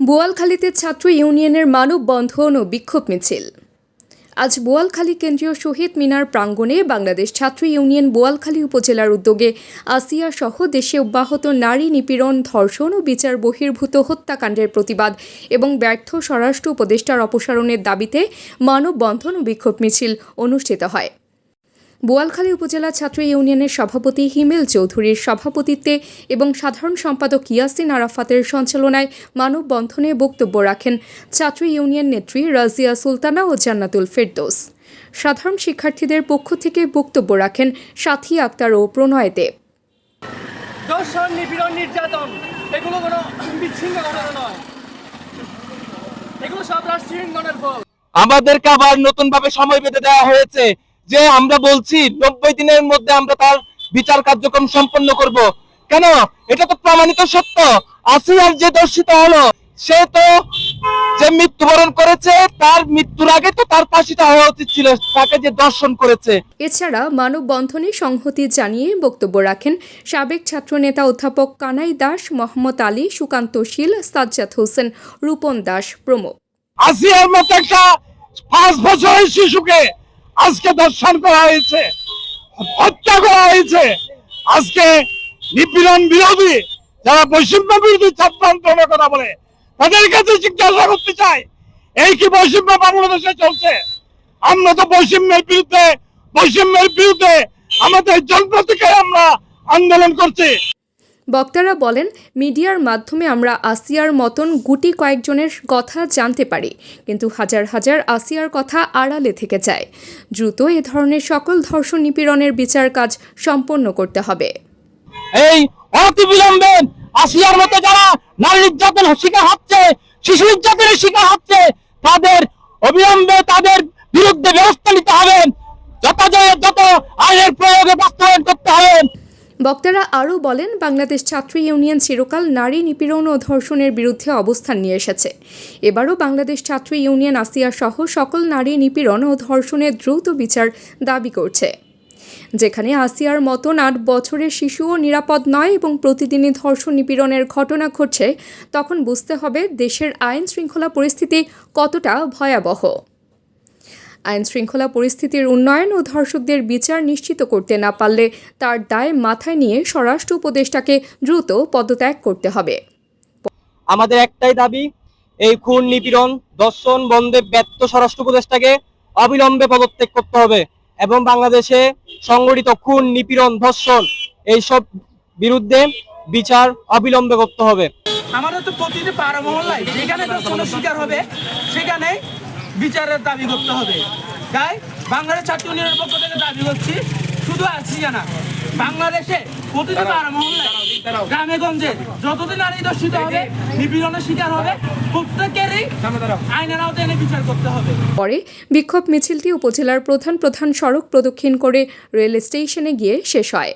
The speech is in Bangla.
বোয়ালখালীতে ছাত্র ইউনিয়নের মানববন্ধন ও বিক্ষোভ মিছিল। আজ বোয়ালখালী কেন্দ্রীয় শহীদ মিনার প্রাঙ্গণে বাংলাদেশ ছাত্র ইউনিয়ন বোয়ালখালী উপজেলার উদ্যোগে আসিয়া সহ দেশে অব্যাহত নারী নিপীড়ন, ধর্ষণ ও বিচার বহির্ভূত হত্যাকাণ্ডের প্রতিবাদ এবং ব্যর্থ স্বরাষ্ট্র উপদেষ্টার অপসারণের দাবিতে মানববন্ধন ও বিক্ষোভ মিছিল অনুষ্ঠিত হয়। বোয়ালখালী উপজেলা ছাত্র ইউনিয়নের সভাপতি হিমেল চৌধুরীর সভাপতিত্বে এবং সাধারণ সম্পাদক ইয়াসিন আরাফাতের সঞ্চালনায় মানববন্ধনে বক্তব্য রাখেন ছাত্র ইউনিয়ন নেত্রী রাজিয়া সুলতানা ও জান্নাতুল ফেরদৌস। সাধারণ শিক্ষার্থীদের পক্ষ থেকে বক্তব্য রাখেন সাথী আক্তার ও প্রণয় দেব দর্শন নিপীড়ন নির্যাতন এগুলো কোনো বিচ্ছিন্ন ঘটনা নয়। এগুলো সব ফল। আমাদেরকে আবার নতুন ভাবে সময় বেঁধে দেওয়া হয়েছে। যে আমরা বলছি নব্বই দিনের মধ্যে আমরা তার বিচার কার্যক্রম সম্পন্ন করব। কেন? এটা তো প্রমাণিত সত্য। আসিয়ার যে দর্শিত হলো সে তো যে মৃত্যুবরণ করেছে তার মৃত্যুর আগে তো তার ফাঁসিটা হওয়া উচিত ছিল তাকে যে দর্শন করেছে। এছাড়া মানববন্ধনে সংহতি জানিয়ে বক্তব্য রাখেন সাবেক ছাত্রনেতা অধ্যাপক কানাই দাস মোহাম্মদ আলী সুকান্ত শীল সাজ্জাদ হোসেন রূপন দাস প্রমুখ। আসিয়ার মতো একটা পাঁচ বছরের শিশুকে আজকে দর্শন করা হয়েছে, হত্যা করা হয়েছে। আজকে নিপীড়ন বিরোধী যারা বৈষম্য বিরোধী ছাত্র আন্দোলনের কথা বলে, তাদের কাছে জিজ্ঞাসা করতে চাই, এই কি বৈষম্য বাংলাদেশে চলছে? আমরা তো বৈষম্যের বিরুদ্ধে বৈষম্যের বিরুদ্ধে আমাদের জন্ম থেকে আমরা আন্দোলন করছি। বক্তারা বলেন, মিডিয়ার মাধ্যমে আমরা আসিয়ার মতন গুটি কয়েকজনের কথা জানতে পারি, কিন্তু হাজার হাজার আসিয়ার কথা আড়ালে থেকে যায়। দ্রুত এ ধরনের সকল ধর্ষণ নিপীড়নের বিচার কাজ সম্পন্ন করতে হবে। এই অতি বিলম্বে আসিয়ার মতো যারা নারী নির্যাতন শিকার হচ্ছে, শিশু নির্যাতনের শিকার হচ্ছে, তাদের অবিলম্বে তাদের বিরুদ্ধে ব্যবস্থা নিতে হবে যথাযথ যত আইনের প্রয়োগে বাস্তবায়ন করতে হবে বক্তারা আরও বলেন, বাংলাদেশ ছাত্র ইউনিয়ন চিরকাল নারী নিপীড়ন ও ধর্ষণের বিরুদ্ধে অবস্থান নিয়ে এসেছে। এবারও বাংলাদেশ ছাত্র ইউনিয়ন আসিয়া সহ সকল নারী নিপীড়ন ও ধর্ষণের দ্রুত বিচার দাবি করছে। যেখানে আসিয়ার মতন আট বছরের শিশুও নিরাপদ নয় এবং প্রতিদিনই ধর্ষণ নিপীড়নের ঘটনা ঘটছে, তখন বুঝতে হবে দেশের আইন শৃঙ্খলা পরিস্থিতি কতটা ভয়াবহ। আইন শৃঙ্খলা পরিস্থিতির উন্নয়ন ও ধর্ষকদের বিচার নিশ্চিত করতে না পারলে তার দায় মাথায় নিয়ে স্বরাষ্ট্র উপদেষ্টাকে দ্রুত পদত্যাগ করতে হবে। আমাদের একটাই দাবি এই খুন নিপীড়ন দর্শন বন্ধে ব্যর্থ স্বরাষ্ট্র উপদেষ্টাকে অবিলম্বে পদত্যাগ করতে হবে এবং বাংলাদেশে সংগঠিত খুন নিপীড়ন ধর্ষণ এইসব বিরুদ্ধে বিচার অবিলম্বে করতে হবে। আমাদের তো প্রতিটি পাড়া মহল্লায় যেখানে কোনো শিকার হবে সেখানে বিচারের দাবি করতে হবে। তাই বাংলাদেশ ছাত্র ইউনিয়নের পক্ষ থেকে দাবি করছি শুধু আসিয়া না বাংলাদেশে প্রতিটি মহল্লায় গ্রামে গঞ্জে যতদিন নারী দর্শিত হবে নিপীড়নের শিকার হবে প্রত্যেকেরই আইনের আওতায় এনে বিচার করতে হবে। পরে বিক্ষোভ মিছিলটি উপজেলার প্রধান প্রধান সড়ক প্রদক্ষিণ করে রেল স্টেশনে গিয়ে শেষ হয়।